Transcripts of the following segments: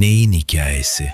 Ney'in hikayesi?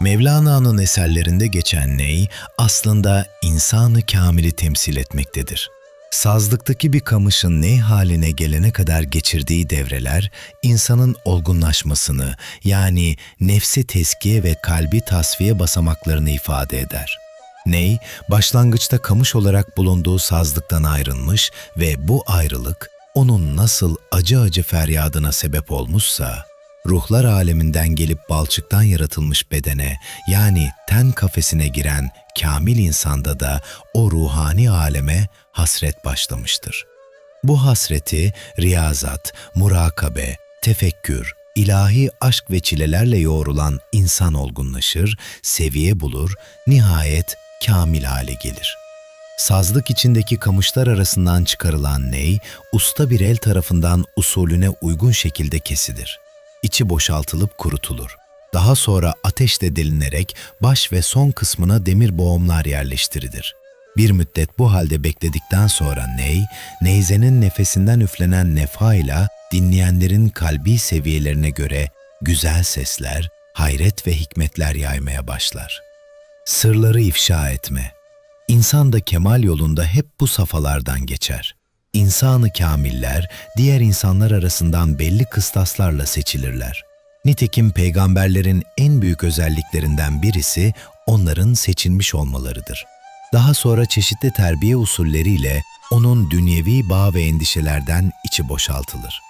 Mevlana'nın eserlerinde geçen ney aslında insanı kamili temsil etmektedir. Sazlıktaki bir kamışın ney haline gelene kadar geçirdiği devreler insanın olgunlaşmasını yani nefsi teskiye ve kalbi tasfiye basamaklarını ifade eder. Ney, başlangıçta kamış olarak bulunduğu sazlıktan ayrılmış ve bu ayrılık onun nasıl acı acı feryadına sebep olmuşsa, ruhlar aleminden gelip balçıktan yaratılmış bedene yani ten kafesine giren kamil insanda da o ruhani aleme hasret başlamıştır. Bu hasreti riyazat, murakabe, tefekkür, ilahi aşk ve çilelerle yoğrulan insan olgunlaşır, seviye bulur, nihayet kamil hale gelir. Sazlık içindeki kamışlar arasından çıkarılan ney, usta bir el tarafından usulüne uygun şekilde kesilir. İçi boşaltılıp kurutulur. Daha sonra ateşte delinerek baş ve son kısmına demir boğumlar yerleştirilir. Bir müddet bu halde bekledikten sonra ney, neyzenin nefesinden üflenen nefa ile dinleyenlerin kalbi seviyelerine göre güzel sesler, hayret ve hikmetler yaymaya başlar. Sırları ifşa etme. İnsan da kemal yolunda hep bu safhalardan geçer. İnsanı kamiller diğer insanlar arasından belli kıstaslarla seçilirler. Nitekim peygamberlerin en büyük özelliklerinden birisi onların seçilmiş olmalarıdır. Daha sonra çeşitli terbiye usulleriyle onun dünyevi bağ ve endişelerden içi boşaltılır.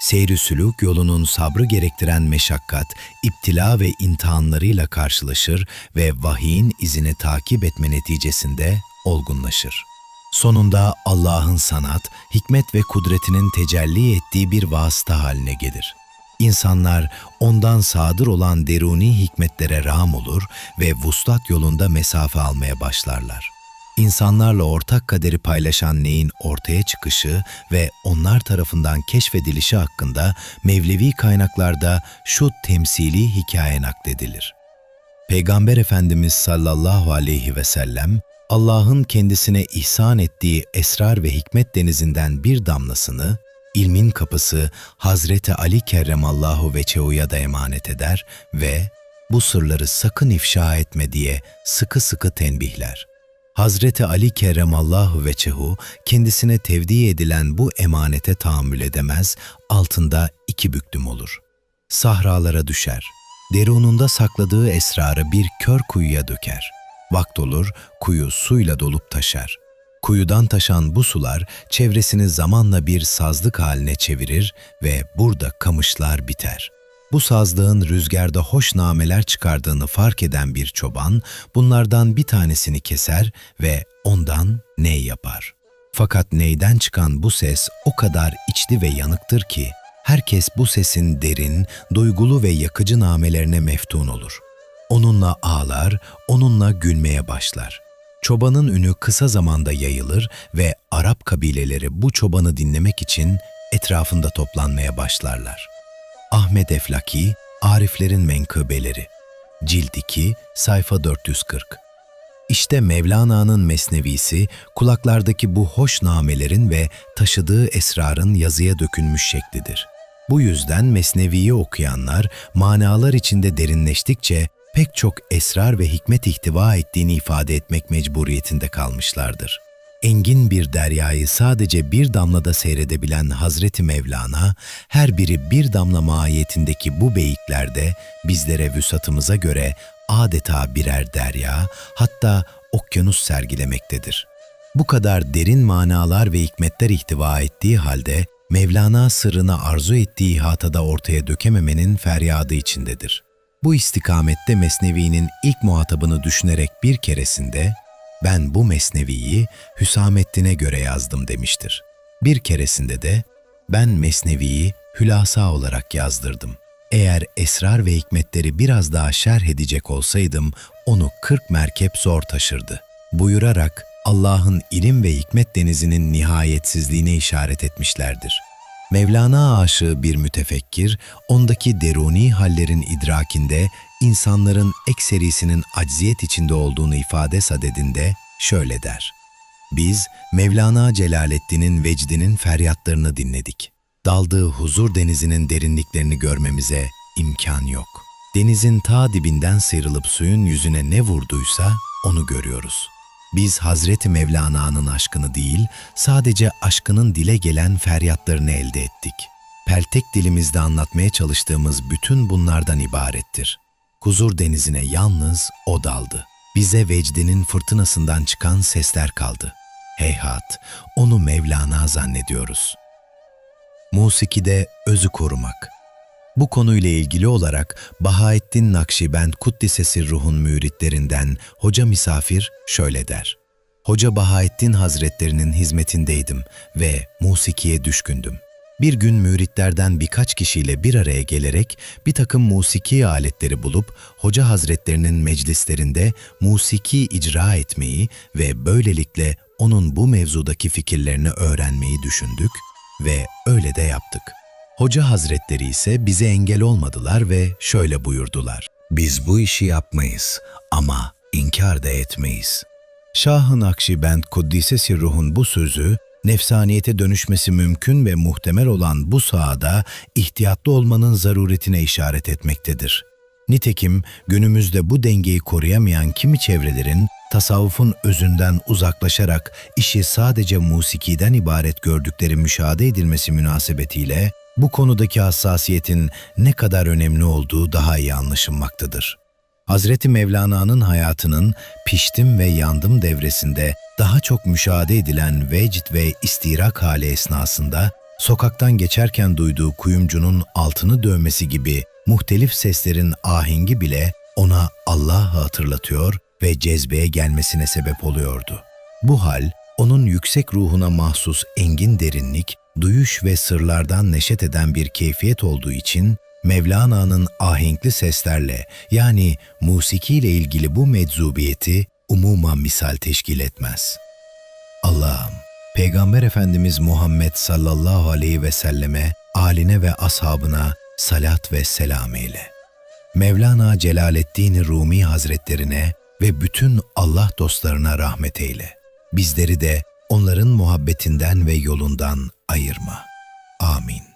Seyri sülük yolunun sabrı gerektiren meşakkat, iptila ve imtihanlarıyla karşılaşır ve vahiyin izini takip etme neticesinde olgunlaşır. Sonunda Allah'ın sanat, hikmet ve kudretinin tecelli ettiği bir vasıta haline gelir. İnsanlar ondan sadır olan deruni hikmetlere rağm olur ve vuslat yolunda mesafe almaya başlarlar. İnsanlarla ortak kaderi paylaşan neyin ortaya çıkışı ve onlar tarafından keşfedilişi hakkında Mevlevi kaynaklarda şu temsili hikaye nakledilir. Peygamber Efendimiz sallallahu aleyhi ve sellem, Allah'ın kendisine ihsan ettiği esrar ve hikmet denizinden bir damlasını, ilmin kapısı Hazreti Ali Kerremallahu Veçehu'ya da emanet eder ve bu sırları sakın ifşa etme diye sıkı sıkı tenbihler. Hazreti Ali Kerremallahu Veçehu kendisine tevdi edilen bu emanete tahammül edemez, altında iki büklüm olur. Sahralara düşer. Derununda sakladığı esrarı bir kör kuyuya döker. Vakt olur, kuyu suyla dolup taşar. Kuyudan taşan bu sular çevresini zamanla bir sazlık haline çevirir ve burada kamışlar biter. Bu sazlığın rüzgarda hoş nameler çıkardığını fark eden bir çoban bunlardan bir tanesini keser ve ondan ney yapar. Fakat neyden çıkan bu ses o kadar içli ve yanıktır ki herkes bu sesin derin, duygulu ve yakıcı namelerine meftun olur. Onunla ağlar, onunla gülmeye başlar. Çobanın ünü kısa zamanda yayılır ve Arap kabileleri bu çobanı dinlemek için etrafında toplanmaya başlarlar. Ahmet Eflaki, Ariflerin Menkıbeleri Cilt 2, sayfa 440 İşte Mevlana'nın mesnevisi, kulaklardaki bu hoş namelerin ve taşıdığı esrarın yazıya dökülmüş şeklidir. Bu yüzden mesneviyi okuyanlar, manalar içinde derinleştikçe pek çok esrar ve hikmet ihtiva ettiğini ifade etmek mecburiyetinde kalmışlardır. Engin bir deryayı sadece bir damlada seyredebilen Hazreti Mevlana, her biri bir damla mahiyetindeki bu beyiklerde bizlere vüsatımıza göre adeta birer derya, hatta okyanus sergilemektedir. Bu kadar derin manalar ve hikmetler ihtiva ettiği halde Mevlana sırrını arzu ettiği ihatada ortaya dökememenin feryadı içindedir. Bu istikamette Mesnevi'nin ilk muhatabını düşünerek bir keresinde ben bu Mesnevi'yi Hüsamettin'e göre yazdım demiştir. Bir keresinde de ben Mesnevi'yi hülasa olarak yazdırdım. Eğer esrar ve hikmetleri biraz daha şerh edecek olsaydım onu kırk merkep zor taşırdı. Buyurarak Allah'ın ilim ve hikmet denizinin nihayetsizliğine işaret etmişlerdir. Mevlana aşığı bir mütefekkir, ondaki deruni hallerin idrakinde insanların ekserisinin acziyet içinde olduğunu ifade sadedinde şöyle der. Biz Mevlana Celaleddin'in vecdinin feryatlarını dinledik. Daldığı huzur denizinin derinliklerini görmemize imkan yok. Denizin ta dibinden sıyrılıp suyun yüzüne ne vurduysa onu görüyoruz. Biz Hazreti Mevlana'nın aşkını değil, sadece aşkının dile gelen feryatlarını elde ettik. Peltek dilimizde anlatmaya çalıştığımız bütün bunlardan ibarettir. Huzur denizine yalnız o daldı. Bize vecdinin fırtınasından çıkan sesler kaldı. Heyhat, onu Mevlana zannediyoruz. Musikide özü korumak. Bu konuyla ilgili olarak Bahaettin Nakşibend Kuddisesi Ruh'un müritlerinden Hoca Misafir şöyle der. Hoca Bahaettin Hazretlerinin hizmetindeydim ve musikiye düşkündüm. Bir gün müritlerden birkaç kişiyle bir araya gelerek bir takım musiki aletleri bulup Hoca Hazretlerinin meclislerinde musiki icra etmeyi ve böylelikle onun bu mevzudaki fikirlerini öğrenmeyi düşündük ve öyle de yaptık. Hoca Hazretleri ise bize engel olmadılar ve şöyle buyurdular. Biz bu işi yapmayız ama inkar da etmeyiz. Şah-ı Nakşibend Kuddisesi Ruh'un bu sözü, nefsaniyete dönüşmesi mümkün ve muhtemel olan bu sahada ihtiyatlı olmanın zaruretine işaret etmektedir. Nitekim günümüzde bu dengeyi koruyamayan kimi çevrelerin tasavvufun özünden uzaklaşarak işi sadece musikiden ibaret gördükleri müşahede edilmesi münasebetiyle bu konudaki hassasiyetin ne kadar önemli olduğu daha iyi anlaşılmaktadır. Hazreti Mevlana'nın hayatının piştim ve yandım devresinde daha çok müşahede edilen vecd ve istirak hali esnasında sokaktan geçerken duyduğu kuyumcunun altını dövmesi gibi muhtelif seslerin ahengi bile ona Allah'ı hatırlatıyor ve cezbeye gelmesine sebep oluyordu. Bu hal onun yüksek ruhuna mahsus engin derinlik, duyuş ve sırlardan neşet eden bir keyfiyet olduğu için Mevlana'nın ahenkli seslerle yani musikiyle ilgili bu meczubiyeti umuma misal teşkil etmez. Allah'ım, Peygamber Efendimiz Muhammed sallallahu aleyhi ve selleme, aline ve ashabına salat ve selam eyle. Mevlana Celaleddin Rumi Hazretlerine ve bütün Allah dostlarına rahmet eyle. Bizleri de onların muhabbetinden ve yolundan ayırma. Amin.